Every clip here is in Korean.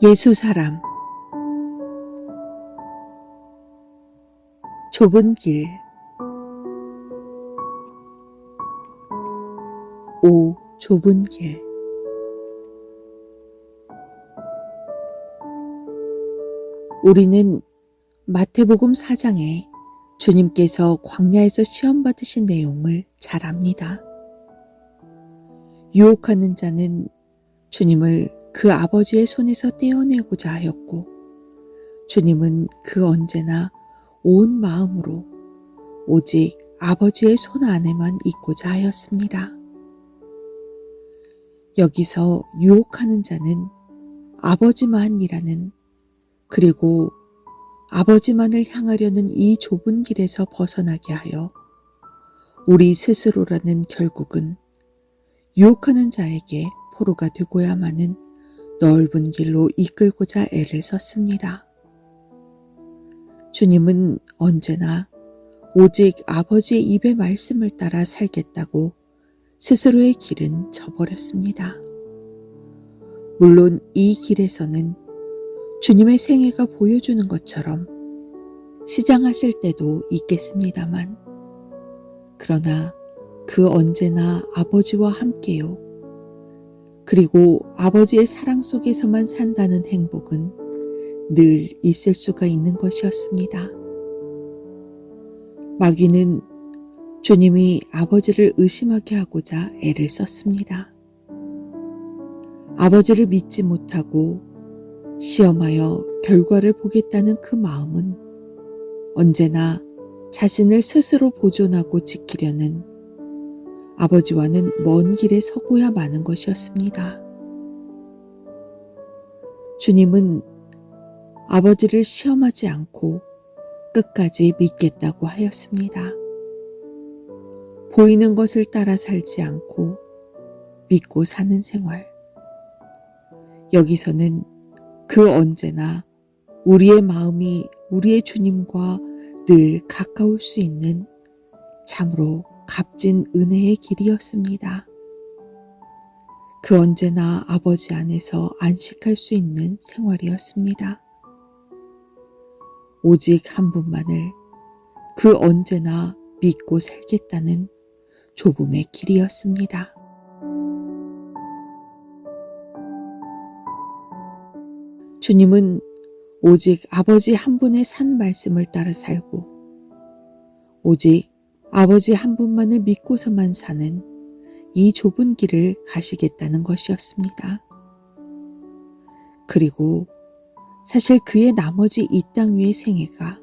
예수 사람. 좁은 길. 오 좁은 길. 우리는 마태복음 4장에 주님께서 광야에서 시험 받으신 내용을 잘 압니다. 유혹하는 자는 주님을 그 아버지의 손에서 떼어내고자 하였고, 주님은 그 언제나 온 마음으로 오직 아버지의 손 안에만 있고자 하였습니다. 여기서 유혹하는 자는 아버지만이라는 그리고 아버지만을 향하려는 이 좁은 길에서 벗어나게 하여 우리 스스로라는 결국은 유혹하는 자에게 포로가 되고야만은 넓은 길로 이끌고자 애를 썼습니다. 주님은 언제나 오직 아버지의 입의 말씀을 따라 살겠다고 스스로의 길은 저버렸습니다. 물론 이 길에서는 주님의 생애가 보여주는 것처럼 시장하실 때도 있겠습니다만, 그러나 그 언제나 아버지와 함께요. 그리고 아버지의 사랑 속에서만 산다는 행복은 늘 있을 수가 있는 것이었습니다. 마귀는 주님이 아버지를 의심하게 하고자 애를 썼습니다. 아버지를 믿지 못하고 시험하여 결과를 보겠다는 그 마음은 언제나 자신을 스스로 보존하고 지키려는 아버지와는 먼 길에 서고야 마는 것이었습니다. 주님은 아버지를 시험하지 않고 끝까지 믿겠다고 하였습니다. 보이는 것을 따라 살지 않고 믿고 사는 생활. 여기서는 그 언제나 우리의 마음이 우리의 주님과 늘 가까울 수 있는 참으로 값진 은혜의 길이었습니다. 그 언제나 아버지 안에서 안식할 수 있는 생활이었습니다. 오직 한 분만을 그 언제나 믿고 살겠다는 좁음의 길이었습니다. 주님은 오직 아버지 한 분의 산 말씀을 따라 살고 오직 아버지 한 분만을 믿고서만 사는 이 좁은 길을 가시겠다는 것이었습니다. 그리고 사실 그의 나머지 이 땅 위의 생애가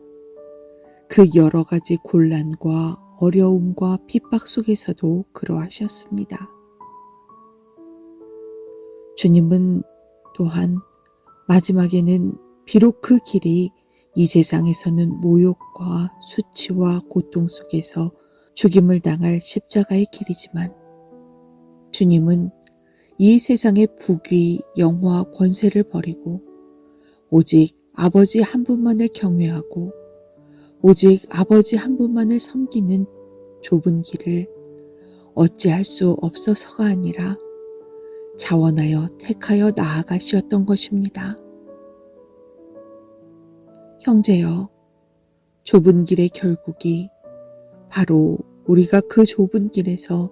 그 여러 가지 곤란과 어려움과 핍박 속에서도 그러하셨습니다. 주님은 또한 마지막에는 비록 그 길이 이 세상에서는 모욕과 수치와 고통 속에서 죽임을 당할 십자가의 길이지만 주님은 이 세상의 부귀, 영화, 권세를 버리고 오직 아버지 한 분만을 경외하고 오직 아버지 한 분만을 섬기는 좁은 길을 어찌할 수 없어서가 아니라 자원하여 택하여 나아가시었던 것입니다. 형제여, 좁은 길의 결국이 바로 우리가 그 좁은 길에서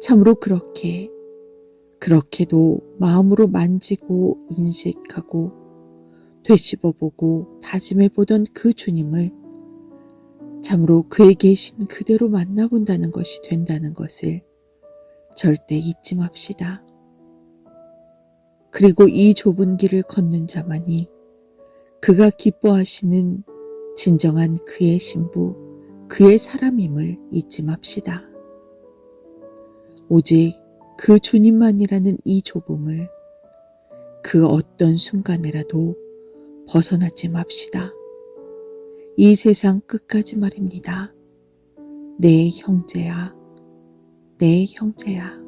참으로 그렇게, 그렇게도 마음으로 만지고 인식하고 되씹어보고 다짐해보던 그 주님을 참으로 그에 계신 그대로 만나본다는 것이 된다는 것을 절대 잊지 맙시다. 그리고 이 좁은 길을 걷는 자만이 그가 기뻐하시는 진정한 그의 신부, 그의 사람임을 잊지 맙시다. 오직 그 주님만이라는 이 좁음을 그 어떤 순간에라도 벗어나지 맙시다. 이 세상 끝까지 말입니다. 내 형제야, 내 형제야.